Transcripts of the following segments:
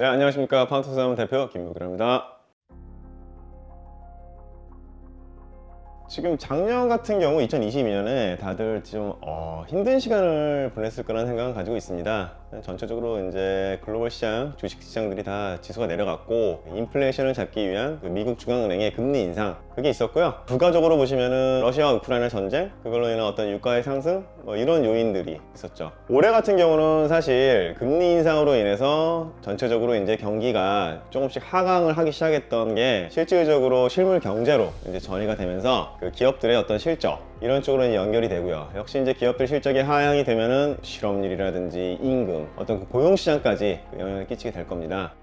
네, 안녕하십니까. 파운트스함 대표 김무길입니다. 지금 작년 같은 경우 2022년에 다들 좀 어, 힘든 시간을 보냈을 거라는 생각을 가지고 있습니다. 전체적으로 이제 글로벌 시장, 주식 시장들이 다 지수가 내려갔고 인플레이션을 잡기 위한 그 미국 중앙은행의 금리 인상 그게 있었고요. 부가적으로 보시면은 러시아와 우크라이나 전쟁 그걸로 인한 어떤 유가의 상승 뭐 이런 요인들이 있었죠. 올해 같은 경우는 사실 금리 인상으로 인해서 전체적으로 이제 경기가 조금씩 하강을 하기 시작했던 게 실질적으로 실물 경제로 이제 전이가 되면서 그 기업들의 어떤 실적 이런 쪽으로 연결이 되고요. 역시 이제 기업들 실적이 하향이 되면은 실업률이라든지 임금, 어떤 그 고용 시장까지 그 영향을 끼치게 될 겁니다.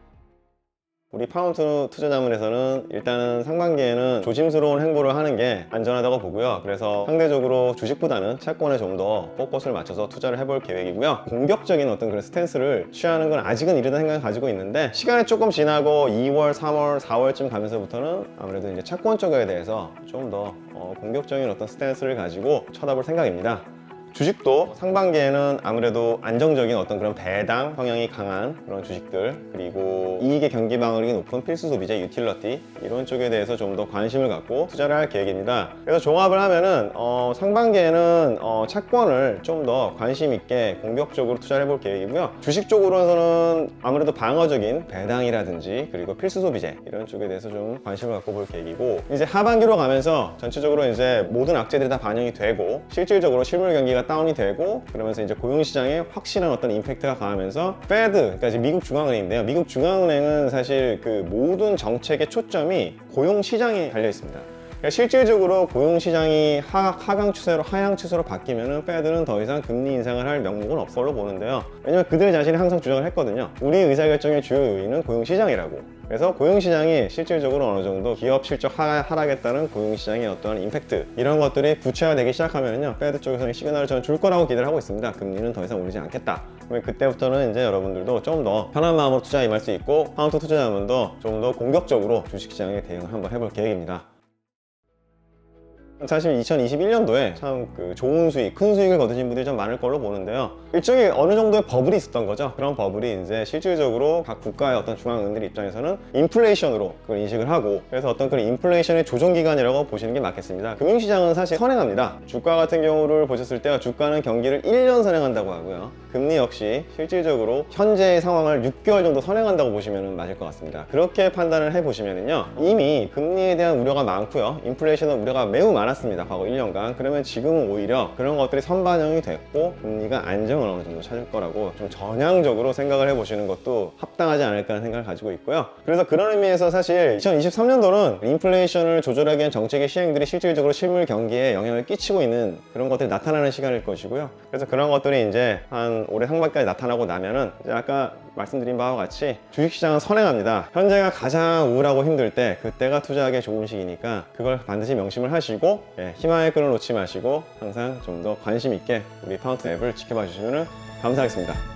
우리 파운트 투자 자문에서는 일단은 상반기에는 조심스러운 행보를 하는 게 안전하다고 보고요. 그래서 상대적으로 주식보다는 채권에 좀 더 포커스를 맞춰서 투자를 해볼 계획이고요. 공격적인 어떤 그런 스탠스를 취하는 건 아직은 이르다 생각을 가지고 있는데 시간이 조금 지나고 2월, 3월, 4월쯤 가면서부터는 아무래도 이제 채권 쪽에 대해서 좀 더 공격적인 어떤 스탠스를 가지고 쳐다볼 생각입니다. 주식도 상반기에는 아무래도 안정적인 어떤 그런 배당 성향이 강한 그런 주식들 그리고 이익의 경기 방어력이 높은 필수 소비재 유틸러티 이런 쪽에 대해서 좀 더 관심을 갖고 투자를 할 계획입니다. 그래서 종합을 하면은 어, 상반기에는 어, 채권을 좀 더 관심 있게 공격적으로 투자를 해볼 계획이고요. 주식 쪽으로서는 아무래도 방어적인 배당이라든지 그리고 필수 소비재 이런 쪽에 대해서 좀 관심을 갖고 볼 계획이고 이제 하반기로 가면서 전체적으로 이제 모든 악재들이 다 반영이 되고 실질적으로 실물 경기가 다운이 되고 그러면서 이제 고용 시장에 확실한 어떤 임팩트가 가하면서 페드 그러니까 이제 미국 중앙은행인데요. 미국 중앙은행은 사실 그 모든 정책의 초점이 고용 시장에 달려 있습니다. 그러니까 실질적으로 고용 시장이 하, 하강 추세로 하향 추세로 바뀌면은 페드는 더 이상 금리 인상을 할 명목은 없을 걸로 보는데요. 왜냐면 그들 자신이 항상 주장을 했거든요. 우리 의사결정의 주요 요인은 고용 시장이라고. 그래서 고용 시장이 실질적으로 어느 정도 기업 실적 하, 하락에 따른 고용 시장의 어떠한 임팩트 이런 것들이 구체화되기 시작하면요 페드 쪽에서는 시그널을 저는 줄 거라고 기대를 하고 있습니다. 금리는 더 이상 오르지 않겠다. 그때부터는 이제 여러분들도 좀 더 편한 마음으로 투자 임할 수 있고 파운트 투자자분도 좀 더 공격적으로 주식시장에 대응을 한번 해볼 계획입니다. 사실 2021년도에 참 그 좋은 수익, 큰 수익을 거두신 분들이 좀 많을 걸로 보는데요. 일종의 어느 정도의 버블이 있었던 거죠. 그런 버블이 이제 실질적으로 각 국가의 어떤 중앙은행들 입장에서는 인플레이션으로 그걸 인식을 하고 그래서 어떤 그런 인플레이션의 조정 기간이라고 보시는 게 맞겠습니다. 금융시장은 사실 선행합니다. 주가 같은 경우를 보셨을 때 주가는 경기를 1년 선행한다고 하고요. 금리 역시 실질적으로 현재의 상황을 6개월 정도 선행한다고 보시면 맞을 것 같습니다. 그렇게 판단을 해보시면요. 이미 금리에 대한 우려가 많고요. 인플레이션은 우려가 매우 많 았습니다. 과거 1년간. 그러면 지금은 오히려 그런 것들이 선반영이 됐고 금리가 안정을 어느 정도 찾을 거라고 좀 전향적으로 생각을 해보시는 것도 합당하지 않을까 하는 생각을 가지고 있고요. 그래서 그런 의미에서 사실 2023년도는 인플레이션을 조절하기 위한 정책의 시행들이 실질적으로 실물 경기에 영향을 끼치고 있는 그런 것들이 나타나는 시간일 것이고요. 그래서 그런 것들이 이제 한 올해 상반기까지 나타나고 나면은 이제 아까 말씀드린 바와 같이 주식시장은 선행합니다. 현재가 가장 우울하고 힘들 때 그때가 투자하기 좋은 시기니까 그걸 반드시 명심을 예, 희망의 끈을 놓지 마시고 항상 좀 더 관심 있게 우리 파운트 앱을 지켜봐 주시면 감사하겠습니다.